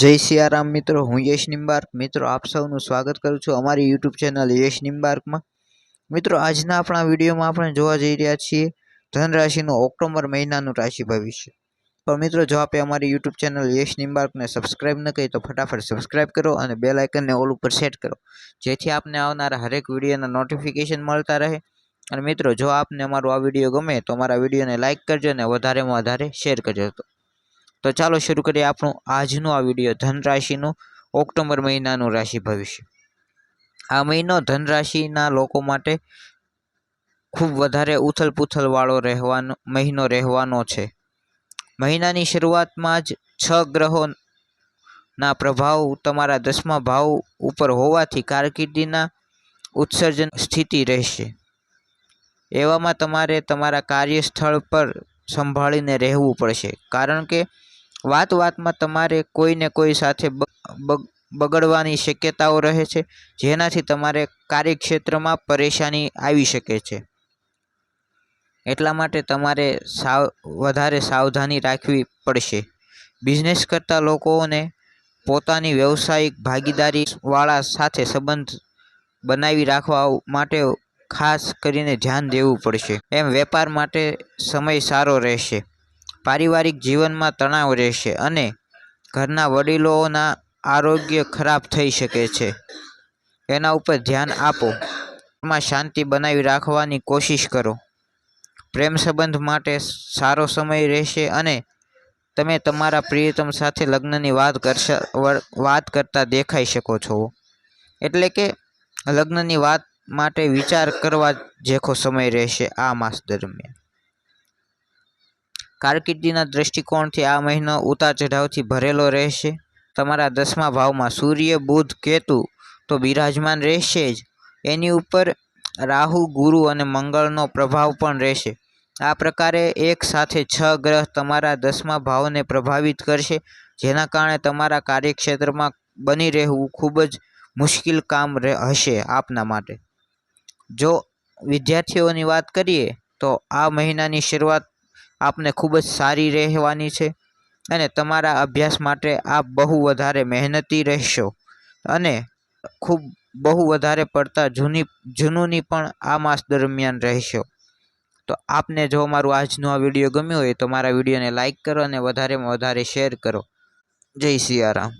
જય સિયારામ મિત્રો, હું યશ નિમ્બાર્ક મિત્રો, આપ સૌનું સ્વાગત કરું છું અમારી યુટ્યુબ ચેનલ યશ નિમ્બાર્કમાં મિત્રો, આજના આપણા વિડીયોમાં આપણે જોવા જઈ રહ્યા છીએ ધનરાશિનું ઓક્ટોબર મહિનાનું રાશિ ભવિષ્ય. પણ મિત્રો, જો આપે અમારી યુટ્યુબ ચેનલ યશ નિમ્બાર્કને સબસ્ક્રાઇબ ન કરી તો ફટાફટ સબસ્ક્રાઇબ કરો અને બેલ આઇકનને ઓલ ઉપર સેટ કરો. જેથી આપને આવનારા હરેક વિડીયોના નોટિફિકેશન મળતા રહે. અને મિત્રો, જો આપને અમારો આ વીડિયો ગમે તો અમારા વિડીયોને લાઇક કરજો અને વધારેમાં વધારે શેર કરજો. તો ચાલો શરૂ કરીએ આપણું આજનું આ વીડિયો ધન રાશિનું ઓક્ટોબર મહિનાનું રાશિ ભવિષ્ય. આ મહિનો ધન રાશિના લોકો માટે ખૂબ વધારે ઉથલ પૂથલ રહેવાનો, મહિનો રહેવાનો છે. મહિનાની શરૂઆતમાં જ છ ગ્રહોના પ્રભાવ તમારા દસમા ભાવ ઉપર હોવાથી કારકિર્દીના ઉત્સર્જન સ્થિતિ રહેશે. એવામાં તમારે તમારા કાર્યસ્થળ પર સંભાળીને રહેવું પડશે. કારણ કે વાત વાતમાં તમારે કોઈને કોઈ સાથે બગડવાની શક્યતાઓ રહે છે, જેનાથી તમારે કાર્યક્ષેત્રમાં પરેશાની આવી શકે છે. એટલા માટે તમારે સાવ, વધારે સાવધાની રાખવી પડશે. બિઝનેસ કરતા લોકોને પોતાની વ્યવસાયિક ભાગીદારીવાળા સાથે સંબંધ બનાવી રાખવા માટે ખાસ કરીને ધ્યાન દેવું પડશે. એમ વેપાર માટે સમય સારો રહેશે. પારિવારિક જીવનમાં તણાવ રહેશે અને ઘરના વડીલોના આરોગ્ય ખરાબ થઈ શકે છે. એના ઉપર ધ્યાન આપો. માં શાંતિ બનાવી રાખવાની કોશિશ કરો. પ્રેમ સંબંધ માટે સારો સમય રહેશે અને તમે તમારા પ્રિયતમ સાથે લગ્નની વાત કરશા વાત કરતા દેખાઈ શકો છો. એટલે કે લગ્નની વાત માટે વિચાર કરવા જેખો સમય રહેશે આ માસ દરમિયાન. કારકિર્દીના દૃષ્ટિકોણથી આ મહિનો ઉતાર ચઢાવથી ભરેલો રહેશે. તમારા દસમા ભાવમાં સૂર્ય, બુધ, કેતુ તો બિરાજમાન રહેશે જ. એની ઉપર રાહુ, ગુરુ અને મંગળનો પ્રભાવ પણ રહેશે. આ પ્રકારે એક સાથે છ ગ્રહ તમારા દસમા ભાવને પ્રભાવિત કરશે, જેના કારણે તમારા કાર્યક્ષેત્રમાં બની રહેવું ખૂબ જ મુશ્કેલ કામ હશે આપના માટે. જો વિદ્યાર્થીઓની વાત કરીએ તો આ મહિનાની શરૂઆત આપને ખૂબ જ સારી રહેવાની છે અને તમારા અભ્યાસ માટે આપ બહુ વધારે મહેનતી રહેશો અને ખૂબ બહુ વધારે પડતા જૂની, જૂનુની પણ આ માસ દરમિયાન રહેશો. તો આપને જો મારું આજનો આ વીડિયો ગમ્યો હોય તો મારા વિડીયોને લાઇક કરો અને વધારેમાં વધારે શેર કરો. જય સિયારામ.